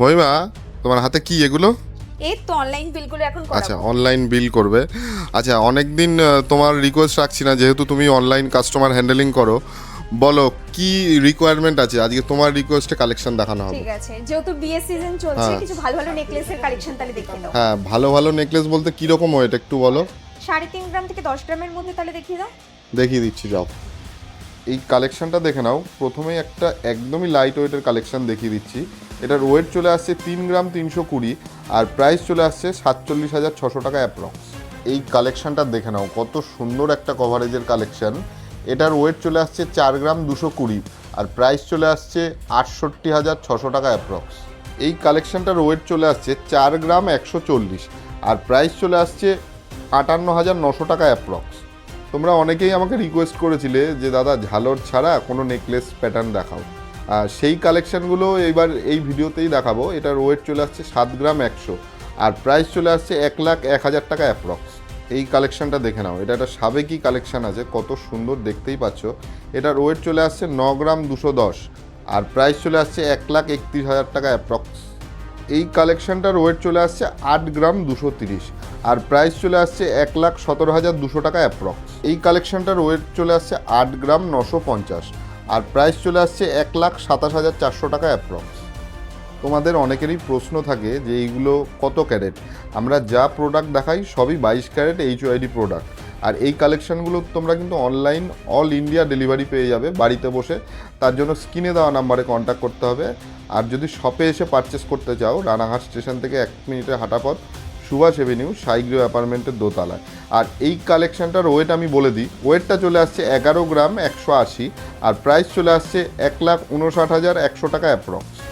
মহিমা তোমার হাতে কি এগুলো? এই তো অনলাইন বিলগুলো এখন আচ্ছা অনলাইন বিল করবে। আচ্ছা অনেক দিন তোমার রিকোয়েস্ট রাখছি না যেহেতু তুমি অনলাইন কাস্টমার হ্যান্ডেলিং করো। বলো কি রিকোয়ারমেন্ট আছে? আজকে তোমার রিকোয়েস্টে কালেকশন দেখানো হবে। ঠিক আছে যেহেতু বিয়ে সিজন চলছে হ্যাঁ। কিছু ভালো ভালো নেকলেসের কালেকশন তাহলে দেখিয়ে দাও। হ্যাঁ ভালো ভালো নেকলেস বলতে কীরকম ওয়েট? একটু বলো। সাড়ে তিন গ্রাম থেকে দশ গ্রামের মধ্যে তাহলে দেখিয়ে দাও। দেখিয়ে দিচ্ছি যাও। এই কালেকশানটা দেখে নাও। প্রথমেই একটা একদমই লাইট ওয়েটের কালেকশান দেখিয়ে দিচ্ছি। এটার ওয়েট চলে আসছে তিন গ্রাম তিনশো কুড়ি, আর প্রাইস চলে আসছে সাতচল্লিশ হাজার ছশো টাকা অ্যাপ্রক্স এই কালেকশানটা দেখে নাও, কত সুন্দর একটা কভারেজের কালেকশান এটার ওয়েট চলে আসছে চার গ্রাম দুশো কুড়ি, আর প্রাইস চলে আসছে আটষট্টি হাজার ছশো টাকা অ্যাপ্রক্স এই কালেকশানটার ওয়েট চলে আসছে চার গ্রাম একশো চল্লিশ, আর প্রাইস চলে আসছে আটান্ন হাজার নশো টাকা অ্যাপ্রক্স তোমরা অনেকেই আমাকে রিকোয়েস্ট করেছিলে যে, দাদা, ঝালর ছাড়া কোনো নেকলেস প্যাটার্ন দেখাও। আর সেই কালেকশনগুলো এইবার এই ভিডিওতেই দেখাবো। এটার ওয়েট চলে আসছে সাত গ্রাম একশো। আর প্রাইস চলে আসছে এক লাখ এক হাজার টাকা অ্যাপ্রক্স এই কালেকশনটা দেখে নাও। এটা একটা সাবেকি কালেকশান আছে, কত সুন্দর দেখতেই পাচ্ছ। এটার ওয়েট চলে আসছে ন গ্রাম দুশো দশ। আর প্রাইস চলে আসছে এক লাখ একত্রিশ হাজার টাকা অ্যাপ্রক্স এই কালেকশানটার ওয়েট চলে আসছে আট গ্রাম দুশো তিরিশ। আর প্রাইস চলে আসছে এক লাখ সতেরো হাজার দুশো টাকা অ্যাপ্রক্স এই কালেকশনটার ওয়েট চলে আসছে আট গ্রাম নশো পঞ্চাশ। আর প্রাইস চলে আসছে এক লাখ সাতাশ হাজার চারশো টাকা অ্যাপ্রক্স তোমাদের অনেকেরই প্রশ্ন থাকে যে এইগুলো কত ক্যারেট আমরা যা প্রোডাক্ট দেখাই সবই বাইশ carat H Y D product আর এই কালেকশানগুলো তোমরা কিন্তু অনলাইন অল ইন্ডিয়া ডেলিভারি পেয়ে যাবে বাড়িতে বসে। তার জন্য স্ক্রিনে দেওয়া নাম্বারে কন্ট্যাক্ট করতে হবে। আর যদি শপে এসে পারচেস করতে চাও, রানাঘাট স্টেশন থেকে এক মিনিটের হাঁটা পথ সুভাষ এভিনিউ, সাইগ্রো অ্যাপার্টমেন্টের দোতলায়। আর এই কালেকশানটার ওয়েট আমি বলে দিই ওয়েটটা চলে আসছে এগারো গ্রাম একশো আশি, আর প্রাইস চলে আসছে এক লাখ উনষাট হাজার একশো টাকা অ্যাপ্রক্স